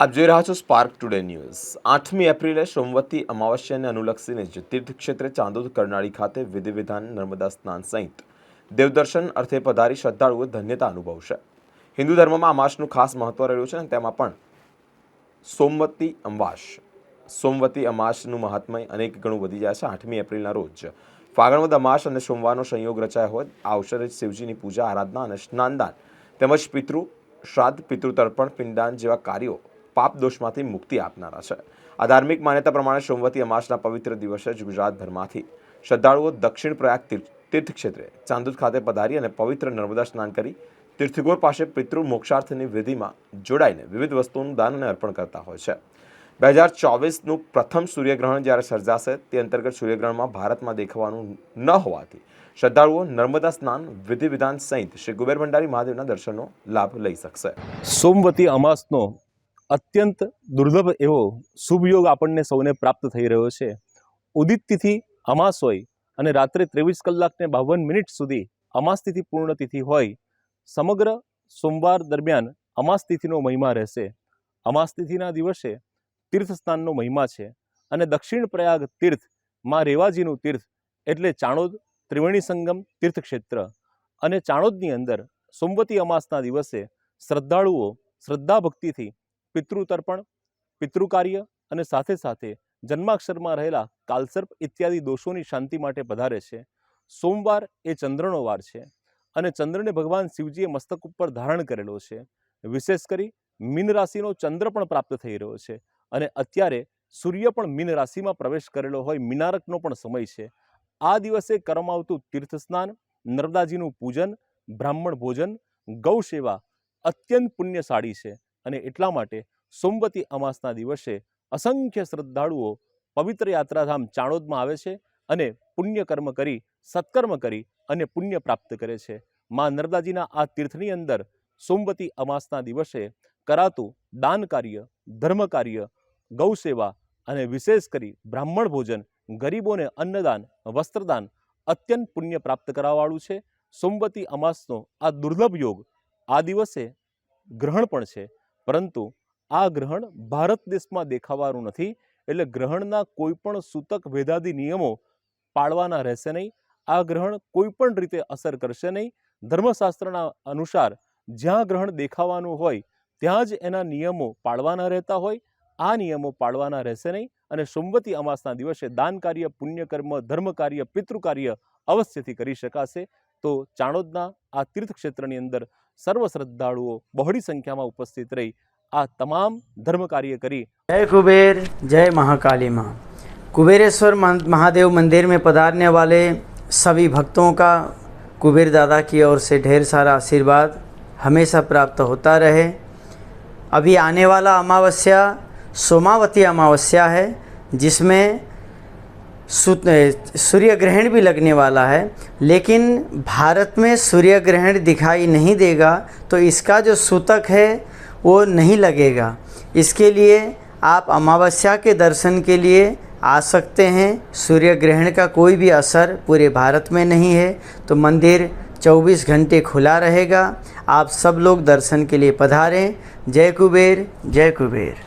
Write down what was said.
આપ જોઈ રહ્યા છો સ્પાર્ક ટુડે ન્યૂઝ આઠમી એપ્રિલે સોમવતી અમાવસ્યાને અનુલક્ષીને જ તીર્થક્ષેત્રે ચાંદોદ કરનાળી ખાતે વિધિ વિધાન નર્મદા સ્નાન સહિત દેવદર્શન અર્થે પધારી શ્રદ્ધાળુઓ ધન્યતા અનુભવશે. હિન્દુ ધર્મમાં અમાસનું ખાસ મહત્વ રહ્યું છે અને તેમાં પણ સોમવતી અમાસ, સોમવતી અમાસનું મહાત્મય અનેક ગણું વધી જાય છે. આઠમી એપ્રિલના રોજ ફાગણવદ અમાસ અને સોમવારનો સંયોગ રચાયો હોય આ અવસરે શિવજીની પૂજા, આરાધના અને સ્નાનદાન તેમજ પિતૃ, શ્રાદ્ધ પિતૃતર્પણ પિંડદાન જેવા કાર્યો પાપ દોષમાંથી મુક્તિ આપનારા છે. આ ધાર્મિક માન્યતા પ્રમાણે સોમવતી અમાસના પવિત્ર દિવસે જ ગુજરાતભરમાંથી શ્રદ્ધાળુઓ દક્ષિણ પ્રયાગ તીર્થ, તીર્થક્ષેત્રે ચાંદૂદ ખાતે પધારી અને પવિત્ર નર્મદા સ્નાન કરી તીર્થગોર પાસે પિતૃ મોક્ષાર્થની વિધિમાં જોડાઈને વિવિધ વસ્તુઓનું દાન અને અર્પણ કરતા હોય છે. બે હજાર ચોવીસનું પ્રથમ સૂર્યગ્રહણ જ્યારે સર્જાશે, તે અંતર્ગત સૂર્યગ્રહણમાં ભારતમાં દેખાવાનું ન હોવાથી શ્રદ્ધાળુઓ નર્મદા સ્નાન વિધિ વિધાન સહિત શ્રી કુબેર ભંડારી મહાદેવના દર્શનનો લાભ લઈ શકશે. સોમવતી અમાસનો અત્યંત દુર્લભ એવો શુભ યોગ આપણને સૌને પ્રાપ્ત થઈ રહ્યો છે. ઉદિત તિથિ અમાસ હોય અને રાત્રે ત્રેવીસ કલાકને બાવન મિનિટ સુધી અમાસ તિથિ પૂર્ણ તિથિ હોય, સમગ્ર સોમવાર દરમિયાન અમાસ તિથિનો મહિમા રહેશે. અમાસ તિથિના દિવસે તીર્થ સ્નાનનો મહિમા છે અને દક્ષિણ પ્રયાગ તીર્થમાં રેવાજીનું તીર્થ એટલે ચાણોદ ત્રિવેણી સંગમ તીર્થક્ષેત્ર અને ચાણોદની અંદર સોમવતી અમાસના દિવસે શ્રદ્ધાળુઓ શ્રદ્ધા ભક્તિથી પિતૃતર્પણ, પિતૃકાર્ય અને સાથે સાથે જન્માક્ષરમાં રહેલા કાલસર્પ ઇત્યાદિ દોષોની શાંતિ માટે પધારે છે. સોમવાર એ ચંદ્રનો વાર છે અને ચંદ્રને ભગવાન શિવજીએ મસ્તક ઉપર ધારણ કરેલો છે. વિશેષ કરી મીન રાશિનો ચંદ્ર પણ પ્રાપ્ત થઈ રહ્યો છે અને અત્યારે સૂર્ય પણ મીન રાશિમાં પ્રવેશ કરેલો હોય મિનારકનો પણ સમય છે. આ દિવસે કરવામાં આવતું તીર્થ સ્નાન, નર્મદાજીનું પૂજન, બ્રાહ્મણ ભોજન ગૌ સેવા અત્યંત પુણ્યશાળી છે. અને એટલા માટે સોમવતી અમાસના દિવસે અસંખ્ય શ્રદ્ધાળુઓ પવિત્ર યાત્રાધામ ચાણોદમાં આવે છે અને પુણ્યકર્મ કરી, સત્કર્મ કરી અને પુણ્ય પ્રાપ્ત કરે છે. મા નર્મદાજીના આ તીર્થની અંદર સોમવતી અમાસના દિવસે કરાતું દાન કાર્ય, ધર્મ કાર્ય, ગૌ સેવા અને વિશેષ કરી બ્રાહ્મણ ભોજન, ગરીબોને અન્નદાન, વસ્ત્રદાન અત્યંત પુણ્ય પ્રાપ્ત કરાવવાળું છે. સોમવતી અમાસનો આ દુર્લભ યોગ આ દિવસે ગ્રહણ પણ છે. પરંતુ આ ગ્રહણ ભારત દેશમાં દેખાવાનું નથી, એટલે ગ્રહણના કોઈ પણ સૂતક ભેદાદી નિયમો પાળવાના રહેશે નહીં. આ ગ્રહણ કોઈ પણ રીતે અસર કરશે નહીં. ધર્મશાસ્ત્રના અનુસાર જ્યાં ગ્રહણ દેખાવાનું હોય, ત્યાં જ એના નિયમો પાળવાના રહેતા હોય. આ નિયમો પાળવાના રહેશે નહીં અને સોમવતી અમાસના દિવસે દાન કાર્ય પુણ્યકર્મ ધર્મ કાર્ય પિતૃ કાર્ય અવશ્યથી કરી શકાશે. તો ચાણોદના આ તીર્થક્ષેત્રની અંદર સર્વ શ્રદ્ધાળુઓ બહોળી સંખ્યામાં ઉપસ્થિત રહી આ તમામ ધર્મ કાર્ય કરી जय कुबेर जय महाकाली माँ कुबेरेश्वर मन- महादेव मंदिर में पधारने वाले सभी भक्तों का कुबेर दादा की ओर से ढेर सारा आशीर्वाद हमेशा प्राप्त होता रहे अभी आने वाला अमावस्या सोमावती अमावस्या है जिसमें सु- सूर्य ग्रहण भी लगने वाला है, लेकिन भारत में सूर्य ग्रहण दिखाई नहीं देगा तो इसका जो सूतक है, वो नहीं लगेगा। इसके लिए आप अमावस्या के दर्शन के लिए आ सकते हैं। सूर्य ग्रहण का कोई भी असर पूरे भारत में नहीं है तो मंदिर 24 घंटे खुला रहेगा। आप सब लोग दर्शन के लिए पधारें। जय कुबेर जय कुबेर।